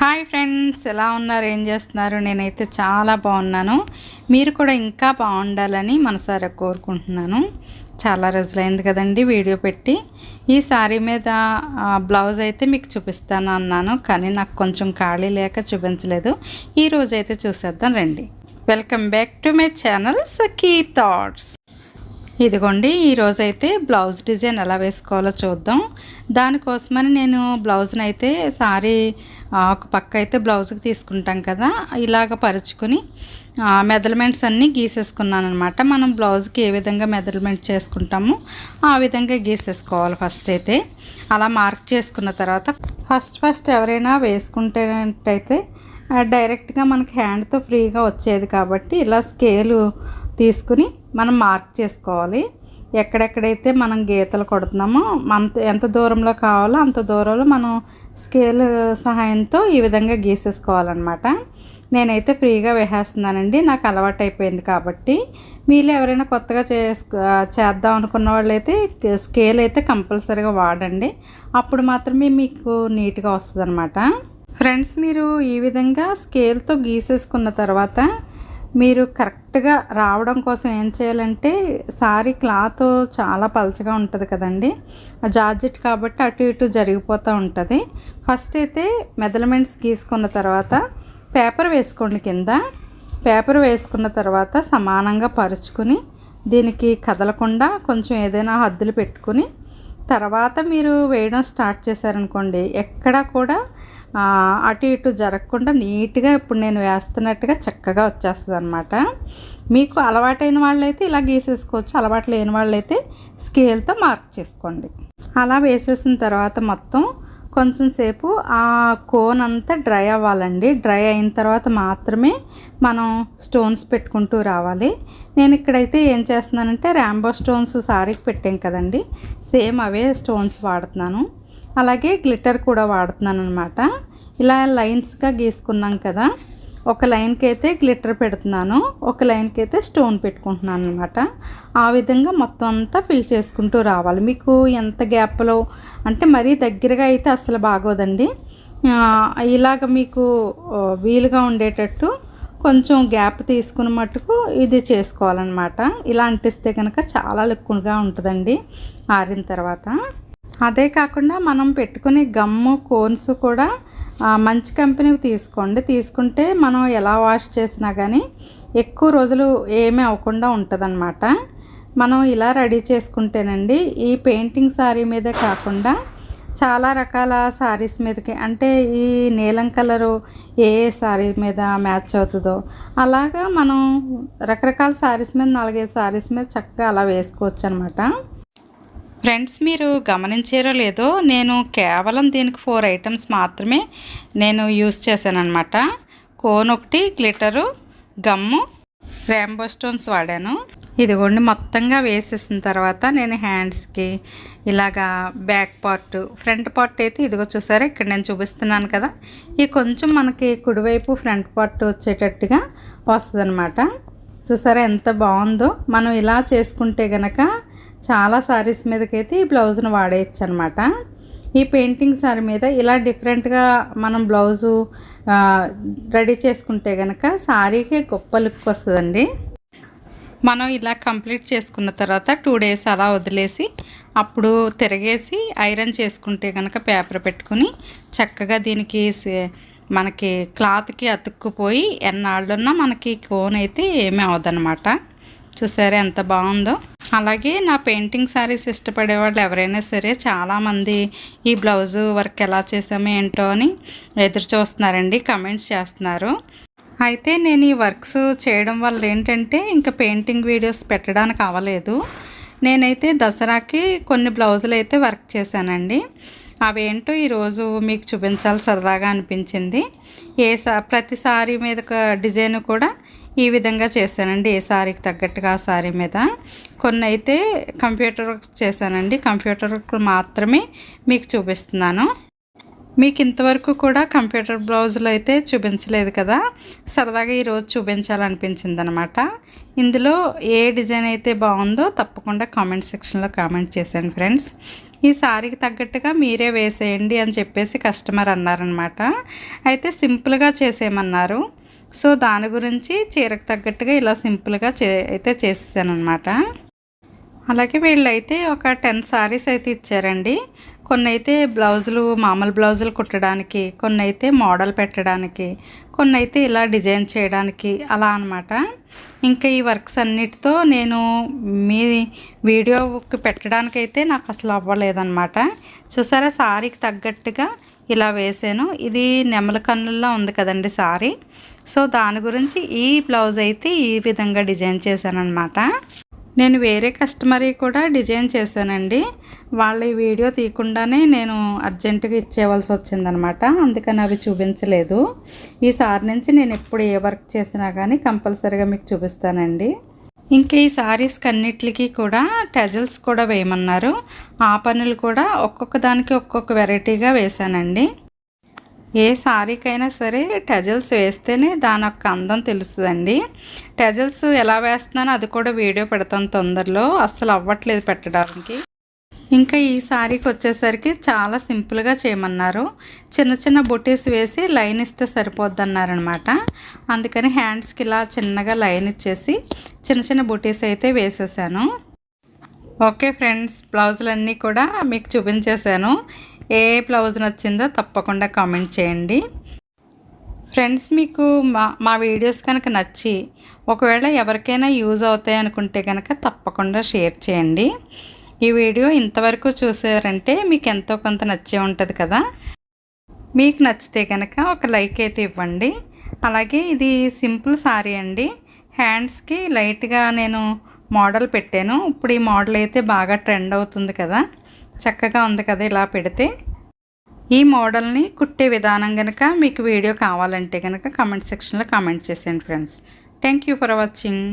Hi friends ఎలా ఉన్నారు? ఏం చేస్తున్నారు? నేనైతే చాలా బాగున్నాను. మీరు కూడా ఇంకా బాగుండాలని మనసారా కోరుకుంటున్నాను. చాలా రోజులైంది కదండి వీడియో పెట్టి. ఈ శారీ మీద బ్లౌజ్ అయితే మీకు చూపిస్తాను అన్నాను కానీ నాకు కొంచెం ఖాళీ లేక చూపించలేదు. ఈ రోజు అయితే చూసేద్దాం రండి. Welcome back to my channel Sakhi thoughts ఇదిగోండి ఈరోజు అయితే బ్లౌజ్ డిజైన్ ఎలా వేసుకోవాలో చూద్దాం. దానికోసమని నేను బ్లౌజ్ని అయితే సారీ ఒక పక్క అయితే బ్లౌజ్కి తీసుకుంటాం కదా ఇలాగ పరుచుకుని మెజర్మెంట్స్ అన్నీ గీసేసుకున్నాను అనమాట మనం బ్లౌజ్కి ఏ విధంగా మెజర్మెంట్ చేసుకుంటామో ఆ విధంగా గీసేసుకోవాలి ఫస్ట్ అయితే. అలా మార్క్ చేసుకున్న తర్వాత ఫస్ట్ ఫస్ట్ ఎవరైనా వేసుకుంటేటైతే డైరెక్ట్గా మనకి హ్యాండ్తో ఫ్రీగా వచ్చేది కాబట్టి ఇలా స్కేలు తీసుకుని మనం మార్క్ చేసుకోవాలి. ఎక్కడెక్కడైతే మనం గీతలు కొడుతున్నామో అంత ఎంత దూరంలో కావాలో అంత దూరంలో మనం స్కేల్ సహాయంతో ఈ విధంగా గీసేసుకోవాలన్నమాట. నేనైతే ఫ్రీగా వేసేస్తున్నానండి. నాకు అలవాటు అయిపోయింది కాబట్టి. మీరు ఎవరైనా కొత్తగా చేద్దాం అనుకున్న వాళ్ళైతే స్కేల్ అయితే కంపల్సరీగా వాడండి. అప్పుడు మాత్రమే మీకు నీట్గా వస్తుంది ఫ్రెండ్స్ మీరు ఈ విధంగా స్కేల్తో గీసేసుకున్న తర్వాత మీరు కరెక్ట్గా రావడం కోసం ఏం చేయాలంటే సారీ క్లాత్ చాలా పలచగా ఉంటుంది కదండి. ఆ జార్జెట్ కాబట్టి అటు ఇటు జరిగిపోతూ ఉంటుంది. ఫస్ట్ అయితే మెజర్మెంట్స్ గీసుకున్న తర్వాత పేపర్ వేసుకోండి కింద. పేపర్ వేసుకున్న తర్వాత సమానంగా పరుచుకుని దీనికి కదలకుండా కొంచెం ఏదైనా హద్దులు పెట్టుకుని తర్వాత మీరు వేయడం స్టార్ట్ చేశారనుకోండి ఎక్కడా కూడా అటు ఇటు జరగకుండా నీట్గా ఇప్పుడు నేను వేస్తున్నట్టుగా చక్కగా వచ్చేస్తుంది అనమాట మీకు అలవాటైన వాళ్ళైతే ఇలా గీసేసుకోవచ్చు. అలవాటు లేని వాళ్ళైతే స్కేల్తో మార్క్ చేసుకోండి. అలా వేసేసిన తర్వాత మొత్తం కొంచెం సేపు ఆ కోన్ అంతా డ్రై అవ్వాలండి. డ్రై అయిన తర్వాత మాత్రమే మనం స్టోన్స్ పెట్టుకుంటూ రావాలి. నేను ఇక్కడైతే ఏం చేస్తున్నానంటే ర్యాంబో స్టోన్స్ సారీకి పెట్టాం కదండి. సేమ్ అవే స్టోన్స్ వాడుతున్నాను. అలాగే గ్లిటర్ కూడా వాడుతున్నాను అనమాట ఇలా లైన్స్గా గీసుకున్నాం కదా. ఒక లైన్కి అయితే గ్లిటర్ పెడుతున్నాను. ఒక లైన్కి అయితే స్టోన్ పెట్టుకుంటున్నాను అనమాట ఆ విధంగా మొత్తం అంతా ఫిల్ చేసుకుంటూ రావాలి. మీకు ఎంత గ్యాప్లో అంటే మరీ దగ్గరగా అయితే అసలు బాగోదండి. ఇలాగ మీకు వీలుగా ఉండేటట్టు కొంచెం గ్యాప్ తీసుకుని మట్టుకు ఇది చేసుకోవాలన్నమాట. ఇలా అంటిస్తే కనుక చాలా లిక్విడ్గా ఉంటుందండి ఆరిన తర్వాత. అదే కాకుండా మనం పెట్టుకునే గమ్ము కోన్స్ కూడా మంచి కంపెనీ తీసుకోండి. తీసుకుంటే మనం ఎలా వాష్ చేసినా కానీ ఎక్కువ రోజులు ఏమీ అవ్వకుండా ఉంటుందన్నమాట. మనం ఇలా రెడీ చేసుకుంటేనండి ఈ పెయింటింగ్ శారీ మీదే కాకుండా చాలా రకాల శారీస్ మీదకి అంటే ఈ నీలం కలరు ఏ ఏ శారీ మీద మ్యాచ్ అవుతుందో అలాగా మనం రకరకాల శారీస్ మీద నాలుగైదు శారీస్ మీద చక్కగా అలా వేసుకోవచ్చు అనమాట ఫ్రెండ్స్ మీరు గమనించారో లేదో నేను కేవలం దీనికి ఫోర్ ఐటమ్స్ మాత్రమే నేను యూస్ చేశానమాట కోన్ ఒకటి గ్లిటరు గమ్ము ర్యాంబో స్టోన్స్ వాడాను. ఇదిగోండి మొత్తంగా వేసేసిన తర్వాత నేను హ్యాండ్స్కి ఇలాగా బ్యాక్ పార్ట్ ఫ్రంట్ పార్ట్ అయితే ఇదిగో చూసారా ఇక్కడ నేను చూపిస్తున్నాను కదా ఈ కొంచెం మనకి కుడివైపు ఫ్రంట్ పార్ట్ వచ్చేటట్టుగా వస్తుంది చూసారా ఎంత బాగుందో మనం ఇలా చేసుకుంటే గనక చాలా సారీస్ మీదకైతే ఈ బ్లౌజ్ను వాడేయచ్చు అనమాట ఈ పెయింటింగ్ సారీ మీద ఇలా డిఫరెంట్గా మనం బ్లౌజు రెడీ చేసుకుంటే కనుక సారీకి గొప్ప లుక్ వస్తుందండి. మనం ఇలా కంప్లీట్ చేసుకున్న తర్వాత టూ డేస్ అలా వదిలేసి అప్పుడు తిరగేసి ఐరన్ చేసుకుంటే కనుక పేపర్ పెట్టుకుని చక్కగా దీనికి మనకి క్లాత్కి అతుక్కుపోయి ఎన్నాళ్ళున్నా మనకి కోన్ అయితే ఏమీ అవదనమాట. చూసారా ఎంత బాగుందో? అలాగే నా పెయింటింగ్ శారీస్ ఇష్టపడే వాళ్ళు ఎవరైనా సరే చాలామంది ఈ బ్లౌజు వర్క్ ఎలా చేసామో ఏంటో అని ఎదురు చూస్తున్నారండి కమెంట్స్ చేస్తున్నారు. అయితే నేను ఈ వర్క్స్ చేయడం వల్ల ఏంటంటే ఇంకా పెయింటింగ్ వీడియోస్ పెట్టడానికి అవ్వలేదు. నేనైతే దసరాకి కొన్ని బ్లౌజులు అయితే వర్క్ చేశానండి. అవేంటో ఈరోజు మీకు చూపించాలి సరదాగా అనిపించింది. ఏ ప్రతిసారి మీద డిజైన్ కూడా ఈ విధంగా చేశానండి ఏ సారీకి తగ్గట్టుగా ఆ సారీ మీద. కొన్ని అయితే కంప్యూటర్ వర్క్ చేశానండి. కంప్యూటర్ వర్క్ మాత్రమే మీకు చూపిస్తున్నాను. మీకు ఇంతవరకు కూడా కంప్యూటర్ బ్లౌజులు అయితే చూపించలేదు కదా. సరదాగా ఈరోజు చూపించాలనిపించింది అనమాట ఇందులో ఏ డిజైన్ అయితే బాగుందో తప్పకుండా కామెంట్ సెక్షన్లో కామెంట్ చేశాను ఫ్రెండ్స్. ఈ సారీకి తగ్గట్టుగా మీరే వేసేయండి అని చెప్పేసి కస్టమర్ అన్నారనమాట. అయితే సింపుల్గా చేసేయమన్నారు. సో దాని గురించి చీరకు తగ్గట్టుగా ఇలా సింపుల్గా చే అయితే చేసేసాను అనమాట అలాగే వీళ్ళైతే ఒక టెన్ శారీస్ అయితే ఇచ్చారండి. కొన్ని అయితే బ్లౌజులు మామూలు బ్లౌజులు కుట్టడానికి కొన్ని అయితే మోడల్ పెట్టడానికి కొన్ని అయితే ఇలా డిజైన్ చేయడానికి అలా అనమాట ఇంకా ఈ వర్క్స్ అన్నిటితో నేను మీ వీడియోకి పెట్టడానికైతే నాకు అసలు అవ్వలేదన్నమాట. చూసారా సారీకి తగ్గట్టుగా ఇలా వేసాను. ఇది నెమల కన్నుల్లో ఉంది కదండి సారీ. సో దాని గురించి ఈ బ్లౌజ్ అయితే ఈ విధంగా డిజైన్ చేశాను అనమాట నేను వేరే కస్టమర్ కూడా డిజైన్ చేశానండి. వాళ్ళ ఈ వీడియో తీయకుండానే నేను అర్జెంటుగా ఇచ్చేవలసి వచ్చిందనమాట అందుకని అవి చూపించలేదు. ఈసారి నుంచి నేను ఎప్పుడు ఏ వర్క్ చేసినా కానీ కంపల్సరీగా మీకు చూపిస్తానండి. ఇంకా ఈ శారీస్కి అన్నిటికీ కూడా టెజల్స్ కూడా వేయమన్నారు. ఆ పనులు కూడా ఒక్కొక్క దానికి ఒక్కొక్క వెరైటీగా వేశానండి. ఏ శారీకైనా సరే టెజల్స్ వేస్తేనే దాని యొక్క అందం తెలుస్తుందండి. టెజల్స్ ఎలా వేస్తున్నానో అది కూడా వీడియో పెడతాను తొందరలో. అస్సలు అవ్వట్లేదు పెట్టడానికి. ఇంకా ఈ శారీకి వచ్చేసరికి చాలా సింపుల్గా చేయమన్నారు. చిన్న చిన్న బొటీస్ వేసి లైన్ ఇస్తే సరిపోద్ది అన్నారనమాట అందుకని హ్యాండ్స్కి ఇలా చిన్నగా లైన్ ఇచ్చేసి చిన్న చిన్న బొటీస్ అయితే వేసేసాను. ఓకే ఫ్రెండ్స్ బ్లౌజులన్నీ కూడా మీకు చూపించేశాను. ఏ బ్లౌజ్ నచ్చిందో తప్పకుండా కామెంట్ చేయండి. ఫ్రెండ్స్ మీకు మా మా వీడియోస్ కనుక నచ్చి ఒకవేళ ఎవరికైనా యూజ్ అవుతాయి అనుకుంటే కనుక తప్పకుండా షేర్ చేయండి. ఈ వీడియో ఇంతవరకు చూసారంటే మీకు ఎంతో కొంత నచ్చే ఉంటుంది కదా. మీకు నచ్చితే కనుక ఒక లైక్ అయితే ఇవ్వండి. అలాగే ఇది సింపుల్ సారీ అండి. హ్యాండ్స్కి లైట్గా నేను మోడల్ పెట్టాను. ఇప్పుడు ఈ మోడల్ అయితే బాగా ట్రెండ్ అవుతుంది కదా. చక్కగా ఉంది కదా ఇలా పెడితే. ఈ మోడల్ని కుట్టే విధానం కనుక మీకు వీడియో కావాలంటే కనుక కామెంట్ సెక్షన్లో కామెంట్ చేసేయండి friends. Thank you for watching.